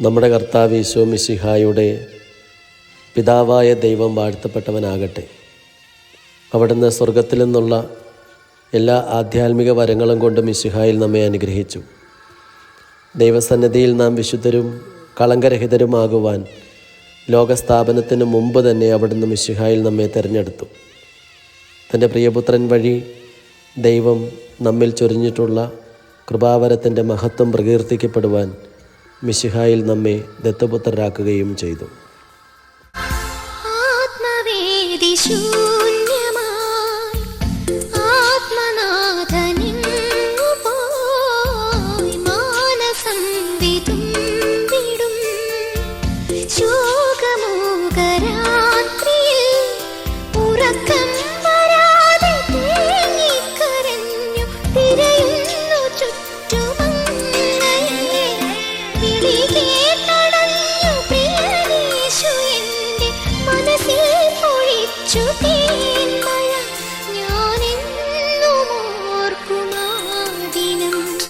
നമ്മുടെ കർത്താവ് ഈശോ മിശിഹായുടെ പിതാവായ ദൈവം വാഴ്ത്തപ്പെട്ടവനാകട്ടെ. അവിടുന്ന് സ്വർഗത്തിൽ നിന്നുള്ള എല്ലാ ആധ്യാത്മിക വരങ്ങളും കൊണ്ട് മിശിഹായിൽ നമ്മെ അനുഗ്രഹിച്ചു. ദൈവസന്നിധിയിൽ നാം വിശുദ്ധരും കളങ്കരഹിതരുമാകുവാൻ ലോകസ്ഥാപനത്തിന് മുമ്പ് തന്നെ അവിടുന്ന് മിശിഹായിൽ നമ്മെ തിരഞ്ഞെടുത്തു. തന്റെ പ്രിയപുത്രൻ വഴി ദൈവം നമ്മിൽ ചൊരിഞ്ഞിട്ടുള്ള കൃപാവരത്തിന്റെ മഹത്വം പ്രകീർത്തിക്കപ്പെടുവാൻ മിശിഹായിൽ നമ്മെ ദത്തപുത്രരാക്കുകയും ചെയ്തു. ആത്മനാഥനിന്നു പോയി മാനസംവിതും